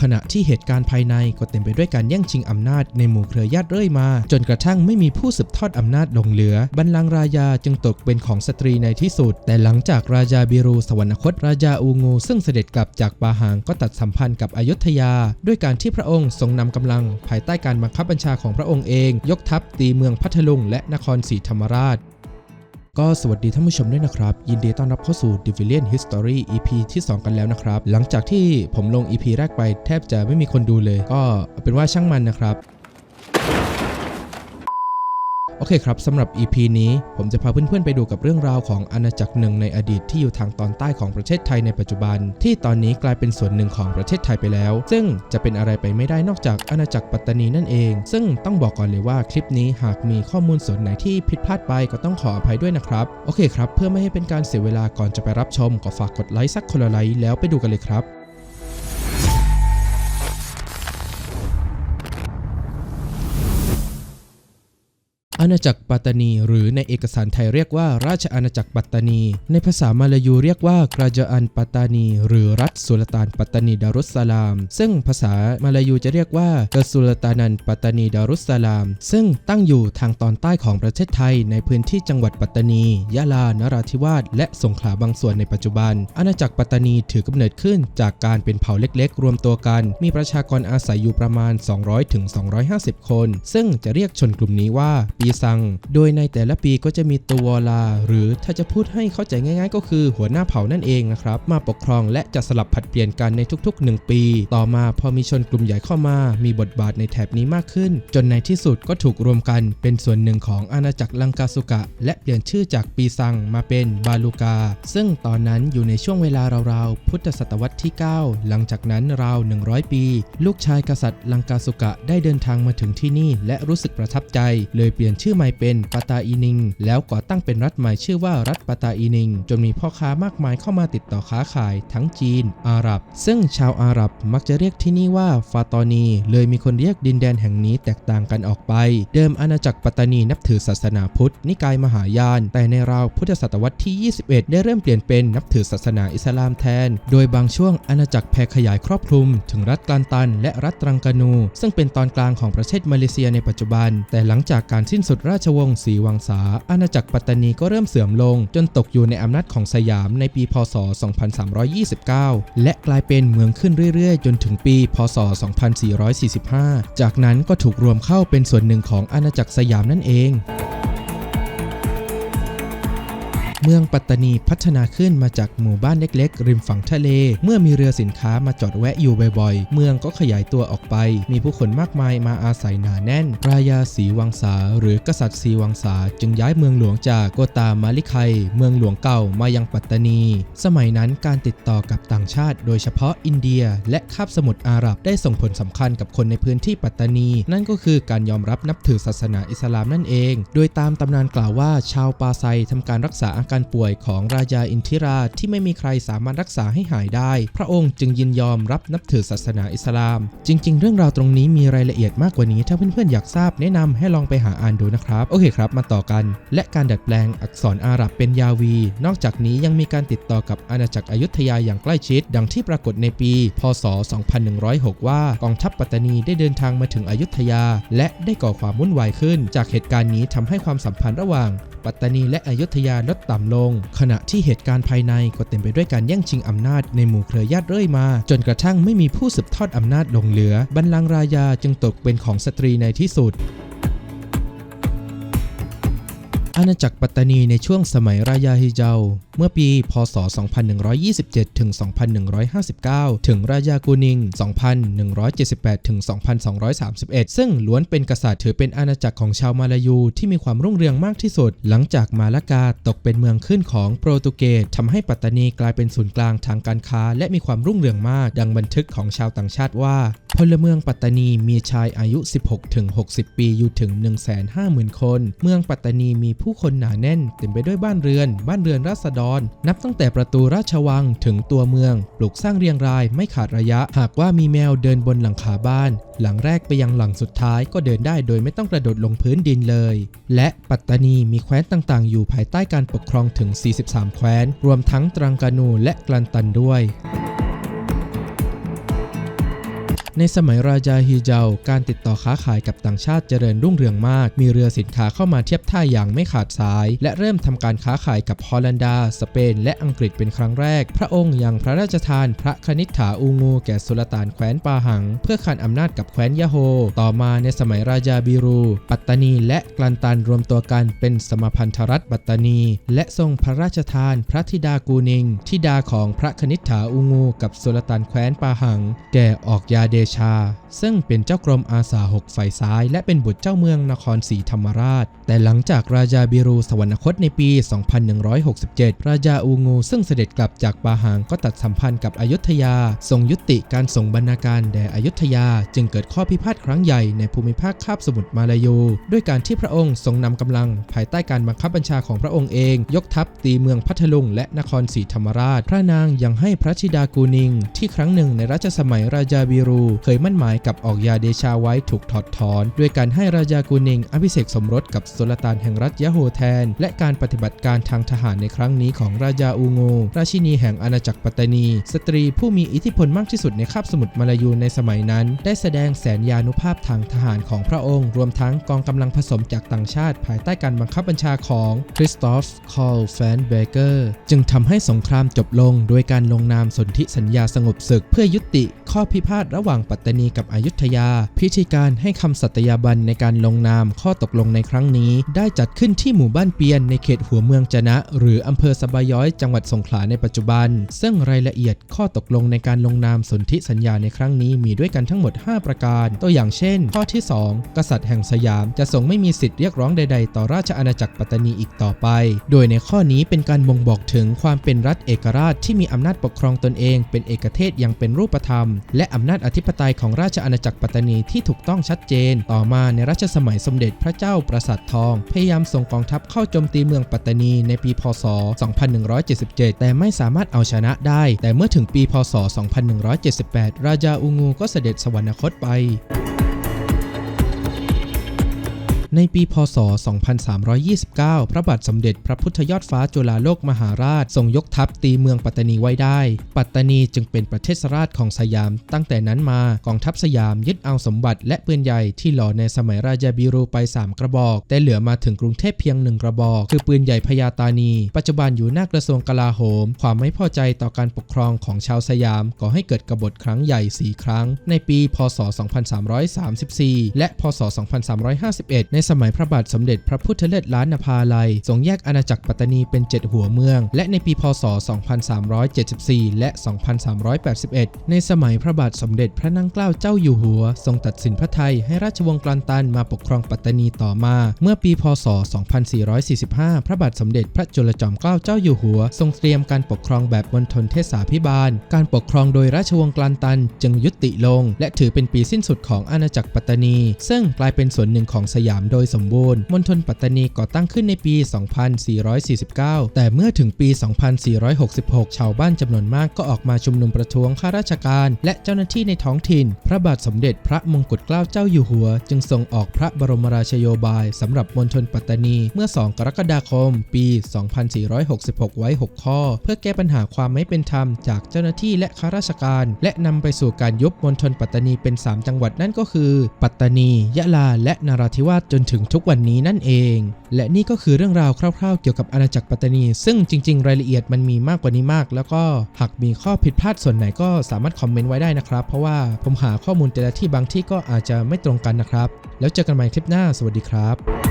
ขณะที่เหตุการณ์ภายในก็เต็มไปด้วยการแย่งชิงอำนาจในหมู่เครือญาติเรื่อยมา จนกระทั่งไม่มีผู้สืบทอดอำนาจลงเหลือ บัลลังก์รายาจึงตกเป็นของสตรีในที่สุด แต่หลังจากราชาบิรูสวรรคตราชาอูงูซึ่งเสด็จกลับจากปาหางก็ตัดสัมพันธ์กับอยุธยา ด้วยการที่พระองค์ทรงนำกำลัง ภายใต้การบังคับบัญชาของพระองค์เอง ยกทัพตีเมืองพัทลุงและนครศรีธรรมราช ก็สวัสดีท่านผู้ชมด้วยนะครับ ยินดีต้อนรับเข้าสู่ d i v i l i a n History EP ที่ 2 กันแล้วนะครับ หลังจากที่ผมลง EP แรกไปแทบจะไม่มีคนดูเลย ก็เป็นว่าช่างมันนะครับ โอเคครับสำหรับ EP นี้ผมจะพาเพื่อนๆไปดูกับเรื่องราวของอาณาจักรหนึ่งในอดีตที่อยู่ทางตอนใต้ของประเทศไทยในปัจจุบัน ที่ตอนนี้กลายเป็นส่วนหนึ่งของประเทศไทยไปแล้ว ซึ่งจะเป็นอะไรไปไม่ได้นอกจากอาณาจักรปัตตานีนั่นเอง ซึ่งต้องบอกก่อนเลยว่าคลิปนี้หากมีข้อมูลส่วนไหนที่ผิดพลาดไปก็ต้องขออภัยด้วยนะครับโอเคครับ เพื่อไม่ให้เป็นการเสียเวลาก่อนจะไปรับชมก็ฝากกดไลค์สักคนละไลค์แล้วไปดูกันเลยครับ อาณาจักรปัตตานี หรือในเอกสารไทยเรียกว่า ราชอาณาจักรปัตตานี ในภาษามาลายูเรียกว่ากราจาอันปัตตานี หรือรัฐสุลต่านปัตตานีดารุสสลาม ซึ่งภาษามาลายูจะเรียกว่ากสุลตานันปัตตานีดารุสสลาม ซึ่งตั้งอยู่ทางตอนใต้ของประเทศไทย ในพื้นที่จังหวัดปัตตานี ยะลา นราธิวาส และสงขลาบางส่วนในปัจจุบัน อาณาจักรปัตตานีถือกำเนิดขึ้นจากการเป็นเผ่าเล็กๆ รวมตัวกัน มีประชากรอาศัยอยู่ประมาณ 200-250 คน ซึ่งจะเรียกชนกลุ่มนี้ว่าปีซัง โดยในแต่ละปีก็จะมีตัวลา หรือถ้าจะพูดให้เข้าใจง่าย ๆ ก็คือหัวหน้าเผ่านั่นเองนะครับ มาปกครองและจะสลับผัดเปลี่ยนกันในทุก ๆ 1 ปี ต่อมาพอมีชนกลุ่มใหญ่เข้ามา มีบทบาทในแถบนี้มากขึ้น จนในที่สุดก็ถูกรวมกัน เป็นส่วนหนึ่งของอาณาจักรลังกาสุกะ และเปลี่ยนชื่อจากปีซังมาเป็นบาลูกา ซึ่งตอนนั้นอยู่ในช่วงเวลาราวๆพุทธศตวรรษที่ 9 หลังจากนั้นราว 100 ปี ลูกชายกษัตริย์ลังกาสุกะได้เดินทางมาถึงที่นี่ และรู้สึกประทับใจ เลยเปลี่ยนชื่อใหม่เป็นปาตาอีนิง แล้วก่อตั้งเป็นรัฐใหม่ชื่อว่ารัฐปาตาอีนิง จนมีพ่อค้ามากมายเข้ามาติดต่อค้าขาย ทั้งจีน อาหรับ ซึ่งชาวอาหรับมักจะเรียกที่นี่ว่าฟาตอนี เลยมีคนเรียกดินแดนแห่งนี้แตกต่างกันออกไป เดิมอาณาจักรปัตตานีนับถือศาสนาพุทธ นิกายมหายาน แต่ในราวพุทธศตวรรษที่ 21 ได้เริ่มเปลี่ยนเป็นนับถือศาสนาอิสลามแทน โดยบางช่วงอาณาจักรแผ่ขยายครอบคลุม ถึงรัฐกลันตัน และรัฐตรังกานู ซึ่งเป็นตอนกลางของประเทศมาเลเซียในปัจจุบัน แต่หลังจากการสิ้นสุดราชวงศ์ศรีวังสาอาณาจักรปัตตานีก็เริ่มเสื่อมลง จนตกอยู่ในอำนาจของสยามในปี พศ 2329 และกลายเป็นเมืองขึ้นเรื่อยๆ จนถึงปี พศ 2445 จากนั้นก็ถูกรวมเข้าเป็นส่วนหนึ่งของอาณาจักรสยามนั่นเอง เมืองปัตตานีพัฒนาขึ้นมาจากหมู่บ้านเล็กๆ ริมฝั่งทะเล เมื่อมีเรือสินค้ามาจอดแวะอยู่บ่อยๆ เมืองก็ขยายตัวออกไป มีผู้คนมากมายมาอาศัยหนาแน่น รายาศรีวังสา หรือกษัตริย์ศรีวังสาจึงย้ายเมืองหลวงจากโกตามาลิไคเมืองหลวงเก่ามายังปัตตานี สมัยนั้นการติดต่อกับต่างชาติ โดยเฉพาะอินเดีย และคาบสมุทรอาหรับได้ส่งผลสำคัญกับคนในพื้นที่ปัตตานี นั่นก็คือการยอมรับนับถือศาสนาอิสลามนั่นเอง โดยตามตำนานกล่าวว่าชาวปาไซทำการรักษาอาการป่วยของราชาอินทิราที่ไม่มีใครสามารถรักษาให้หายได้ พระองค์จึงยินยอมรับนับถือศาสนาอิสลาม จริง ๆ เรื่องราวตรงนี้มีรายละเอียดมากกว่านี้ ถ้าเพื่อนๆอยากทราบแนะนำให้ลองไปหาอ่านดูนะครับ โอเคครับ มาต่อกัน และการดัดแปลงอักษรอาหรับเป็นยาวี นอกจากนี้ยังมีการติดต่อกับอาณาจักรอยุธยาอย่างใกล้ชิด ดังที่ปรากฏในปี พศ 2106 ว่ากองทัพปัตตานีได้เดินทางมาถึงอยุธยา และได้ก่อความวุ่นวายขึ้น จากเหตุการณ์นี้ทำให้ความสัมพันธ์ระหว่าง ปัตตานีและอยุธยาลดต่ำลง ขณะที่เหตุการณ์ภายในก็เต็มไปด้วยการแย่งชิงอำนาจในหมู่เครือญาติเรื่อยมา จนกระทั่งไม่มีผู้สืบทอดอำนาจลงเหลือ บัลลังก์รายาจึงตกเป็นของสตรีในที่สุด อาณาจักรปัตตานีในช่วงสมัยรายาฮิเจา เมื่อปี พศ 2127 ถึง 2159 ถึงราชากูนิง 2178 ถึง 2231 ซึ่งล้วนเป็นกษัตริย์ถือเป็นอาณาจักรของชาวมาลายูที่มีความรุ่งเรืองมากที่สุด หลังจากมาลากาตกเป็นเมืองขึ้นของโปรตุเกสทำให้ปัตตานีกลายเป็นศูนย์กลางทางการค้า และมีความรุ่งเรืองมาก ดังบันทึกของชาวต่างชาติว่าพลเมืองปัตตานีมีชายอายุ 16-60 ปีอยู่ถึง 150,000 คน เมืองปัตตานีมีผูู้คนหนาแน่นเต็มไปด้วยบ้านเรือน บ้านเรือนราษฎร นับตั้งแต่ประตูราชวังถึงตัวเมือง ปลูกสร้างเรียงรายไม่ขาดระยะ หากว่ามีแมวเดินบนหลังคาบ้าน หลังแรกไปยังหลังสุดท้ายก็เดินได้โดยไม่ต้องกระโดดลงพื้นดินเลย และปัตตานีมีแคว้นต่างๆ อยู่ภายใต้การปกครองถึง 43 แคว้น รวมทั้งตรังกานูและกลันตันด้วย ในสมัยราชาฮิเจาการติดต่อค้าขายกับต่างชาติเจริญรุ่งเรืองมาก มีเรือสินค้าเข้ามาเทียบท่าอย่างไม่ขาดสาย และเริ่มทำการค้าขายกับฮอลันดา สเปน และอังกฤษเป็นครั้งแรก พระองค์ยังพระราชทานพระคณิษฐาอูงูแก่สุลต่านแคว้นปาหัง เพื่อขันอำนาจกับแคว้นยะโฮ ต่อมาในสมัยราชาบิรู ปัตตานีและกลันตันรวมตัวกันเป็นสมพันธรัฐปัตตานี และทรงพระราชทานพระธิดากูนิง ธิดาของพระคณิษฐาอูงู กับสุลต่านแคว้นปาหัง แก่ออกยาเดชา ซึ่งเป็นเจ้ากรมอาสาหกฝ่ายซ้าย และเป็นบุตรเจ้าเมืองนครศรีธรรมราช แต่หลังจากราชาบิรูสวรรคตในปี 2167 ราชาอูงูซึ่งเสด็จกลับจากปาหังก็ตัดสัมพันธ์กับอยุธยาทรงยุติการส่งบรรณาการแด่อยุธยา จึงเกิดข้อพิพาทครั้งใหญ่ในภูมิภาคคาบสมุทรมาลายู ด้วยการที่พระองค์ทรงนำกำลัง ภายใต้การบังคับบัญชาของพระองค์เอง ยกทัพตีเมืองพัทลุงและนครศรีธรรมราช พระนางยังให้พระธิดากูนิง ที่ครั้งหนึ่งในรัชสมัยราชาบิรูเคยมั่นหมายกับออกยาเดชาไว้ถูกถอดถอน ด้วยการให้ราชากูนิง อภิเษกสมรสกับสุลต่านแห่งรัฐยะโฮแทน และการปฏิบัติการทางทหารในครั้งนี้ของราชาอูงูราชินีแห่งอาณาจักรปัตตานี สตรีผู้มีอิทธิพลมากที่สุดในคาบสมุทรมาลายูในสมัยนั้น ได้แสดงแสนยานุภาพทางทหารของพระองค์ รวมทั้งกองกำลังผสมจากต่างชาติ ภายใต้การบังคับบัญชาของคริสตอฟคอลแฟนเบเกอร์จึงทำให้สงครามจบลง โดยการลงนามสนธิสัญญาสงบศึก เพื่อยุติข้อพิพาทระหว่างปัตตานีกับอยุธยา พิธีการให้คำสัตยาบันในการลงนามข้อตกลงในครั้งนี้ ได้จัดขึ้นที่หมู่บ้านเปียนในเขตหัวเมืองจนะ หรืออำเภอสะบาย้อยจังหวัดสงขลาในปัจจุบัน ซึ่งรายละเอียดข้อตกลงในการลงนามสนธิสัญญาในครั้งนี้มีด้วยกันทั้งหมด 5 ประการ ตัวอย่างเช่น ข้อที่ 2 กษัตริย์แห่งสยามจะทรงไม่มีสิทธิ์เรียกร้องใด ๆ ต่อราชอาณาจักรปัตตานีอีกต่อไป โดยในข้อนี้เป็นการบ่งบอกถึงความเป็นรัฐเอกราชที่มีอำนาจปกครองตนเอง เป็นเอกเทศอย่างเป็นรูปธรรม และอำนาจอธิปไตยของราชอาณาจักรปัตตานีที่ถูกต้องชัดเจน ต่อมาในรัชสมัยสมเด็จพระเจ้าประสาททอง พยายามส่งกองทัพเข้าโจมตีเมืองปัตตานีในปีพศ 2177 แต่ไม่สามารถเอาชนะได้ แต่เมื่อถึงปีพศ 2178 ราชาอูงูก็เสด็จสวรรคตไป ในปีพศ 2329 พระบาทสมเด็จพระพุทธยอดฟ้าจุฬาโลกมหาราช ทรงยกทัพตีเมืองปัตตานีไว้ได้ ปัตตานีจึงเป็นประเทศราชของสยาม ตั้งแต่นั้นมากองทัพสยามยึดเอาสมบัติและปืนใหญ่ที่หล่อในสมัยราชาบิรูไป 3 กระบอก แต่เหลือมาถึงกรุงเทพเพียงหนึ่งกระบอก คือปืนใหญ่พญาตานี ปัจจุบันอยู่หน้ากระทรวงกลาโหม ความไม่พอใจต่อการปกครองของชาวสยามก่อให้เกิดกบฏครั้งใหญ่4ครั้ง ในปี พศ 2334 และ พศ 2351 ในสมัยพระบาทสมเด็จพระพุทธเลิศล้านนภาลัยทรงแยกอาณาจักรปัตตานีเป็น 7 หัวเมือง และในปีพศ 2374 และ 2381 ในสมัยพระบาทสมเด็จพระนั่งเกล้าเจ้าอยู่หัว ทรงตัดสินพระไทยให้ราชวงศ์กลันตันมาปกครองปัตตานีต่อมา เมื่อปีพศ 2445 พระบาทสมเด็จพระจุลจอมเกล้าเจ้าอยู่หัว ทรงเตรียมการปกครองแบบมณฑลเทศาพิบาล การปกครองโดยราชวงศ์กลันตันจึงยุติลง และถือเป็นปีสิ้นสุดของอาณาจักรปัตตานี ซึ่งกลายเป็นส่วนหนึ่งของสยามโดยสมบูรณ์ มณฑลปัตตานีก่อตั้งขึ้นในปี 2449 แต่เมื่อถึงปี 2466 ชาวบ้านจำนวนมากก็ออกมาชุมนุมประท้วงข้าราชการ และเจ้าหน้าที่ในท้องถิ่น พระบาทสมเด็จพระมงกุฎเกล้าเจ้าอยู่หัว จึงทรงออกพระบรมราชโยบายสำหรับมณฑลปัตตานีเมื่อ 2 กรกฎาคม ปี 2466 ไว้ 6 ข้อ เพื่อแก้ปัญหาความไม่เป็นธรรมจากเจ้าหน้าที่และข้าราชการ และนำไปสู่การยุบมณฑลปัตตานีเป็น 3 จังหวัดนั่นก็คือ ปัตตานี ยะลา และนราธิวาสจนถึงทุกวันนี้นั่นเอง และนี่ก็คือเรื่องราวคร่าวๆ เกี่ยวกับอาณาจักรปัตตานี ซึ่งจริง ๆ รายละเอียดมันมีมากกว่านี้มาก แล้วก็หากมีข้อผิดพลาดส่วนไหนก็สามารถคอมเมนต์ไว้ได้นะครับ เพราะว่าผมหาข้อมูลแต่ละที่บางที่ก็อาจจะไม่ตรงกันนะครับ แล้วเจอกันใหม่คลิปหน้า สวัสดีครับ